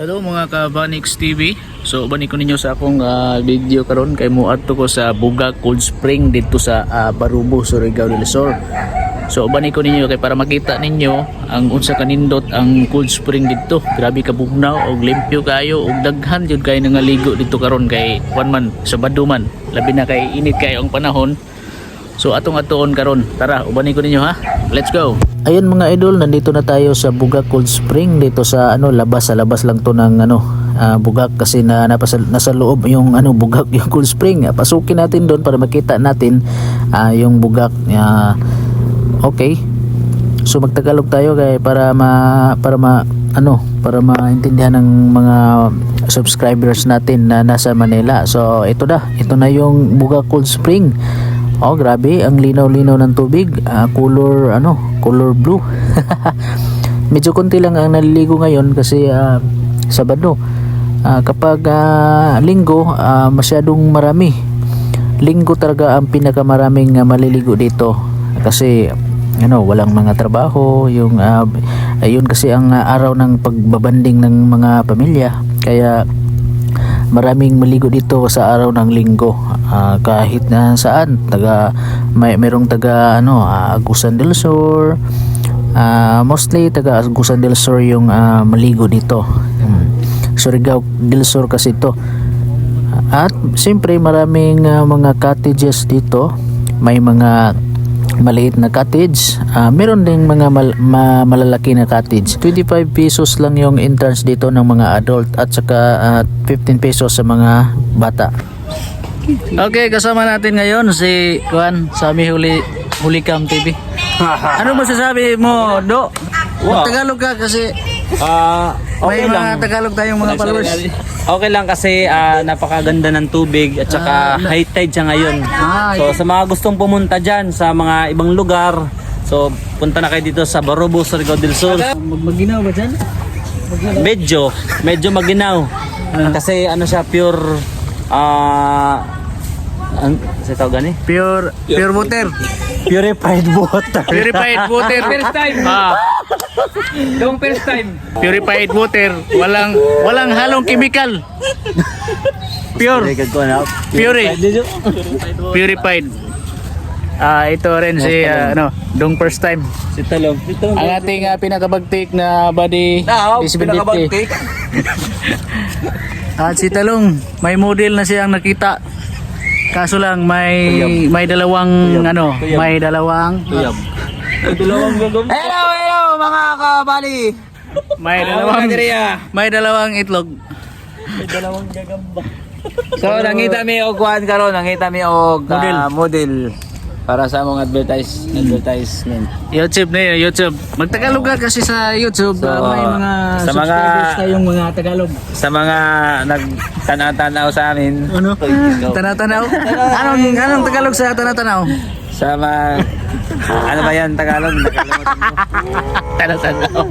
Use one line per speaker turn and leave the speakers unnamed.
Hello mga ka-Vanix TV. So bani ko ninyo sa akong ah, video karon kay mo adto ko sa Buga Cold Spring dito sa ah, Barubo, Surigao del Sur. So bani ko ninyo kay para makita ninyo ang unsa kanindot ang cold spring dito. Grabe ka bugnaw og limpyo kayo og daghan jud kay nangaligo dito karon kay one man Sabado man. Labi na kay init kayo ang panahon. So atong atoon karon. Tara, ubani ko ninyo ha. Let's go. Ayun mga idol, nandito na tayo sa Bugak Cold Spring dito sa ano labas sa labas lang to ng ano ah, Bugak kasi na napasa, nasa loob yung ano Bugak yung Cold Spring. Ah, Pasukin natin doon para makita natin ah, yung Bugak. Ah, okay. So magtagalog tayo kay para ma para ma ano para maintindihan ng mga subscribers natin na nasa Manila. So ito na, ito na yung Buga Cold Spring. Oh, grabe, ang linaw-linaw ng tubig. Ah, color ano, color blue. Medyo konti lang ang naliligo ngayon kasi ah, Sabado. Ah, kapag ah, linggo, ah, masyadong marami. Linggo talaga ang pinakamaraming ah, maliligo dito kasi ano walang mga trabaho yung ah, ayun kasi ang ah, araw ng pagbabanding ng mga pamilya kaya maraming maligo dito sa araw ng linggo Ah, kahit na saan taga may merong taga ano ah, Agusan del Sur Ah, mostly taga Agusan del Sur yung ah, maligo dito hmm. Surigao del Sur kasi ito at siyempre maraming ah, mga cottages dito. May mga maliit na cottage. Ah, meron ding mga mal- ma- malalaki na cottage. 25 pesos lang yung entrance dito ng mga adult at saka ah, 15 pesos sa mga bata. Okay, kasama natin ngayon si Juan Sami Huli Hulikam TV. ano masasabi mo, Do?
Wow.
Tagalog ka kasi
Ah,
may
okay
mga
lang.
Tagalog tayong mga followers.
Okay lang kasi ah, napakaganda ng tubig at saka high tide siya ngayon.
Ah,
So sa mga gustong pumunta dyan sa mga ibang lugar, so punta na kayo dito sa Barobo, Surigao del Sur.
Magmaginaw ba dyan?
Medyo, medyo maginaw. Kasi ano siya, pure, ah, an, sa tawag gani?
Pure, pure water.
Purified water.
Purified water. First time. Ah,
Yung first time.
purified water. Walang walang halong chemical. Pure. Pure. Purified. Ah, ito rin si ah, ano, dong first time.
Si Talong. Si Talong.
Ang ating ah, pinakabagtik na body
Now,
is
pinakabagtik.
At si Talong, may model na siyang nakita. Kaso lang may may dalawang
Tuyab.
ano,
Tuyab.
may dalawang
Tuyab. Dalawang gagam.
Hello, hello mga kabali.
may dalawang may dalawang itlog.
Dalawang gagamba.
So, nangita mi og kuan karon, nangita mi og
Model.
ah, model para sa among advertise advertisement.
YouTube na yun, YouTube. Magtagalog ka kasi sa YouTube.
So,
may mga
sa mga-
tayong mga Tagalog.
Sa mga nagtanaw-tanaw sa amin,
Ano? Tanaw-tanaw? anong, anong Tagalog sa tanaw-tanaw?
sa mga ano ba yan Tagalog? Nakalimutan ko.
Tanaw-tanaw.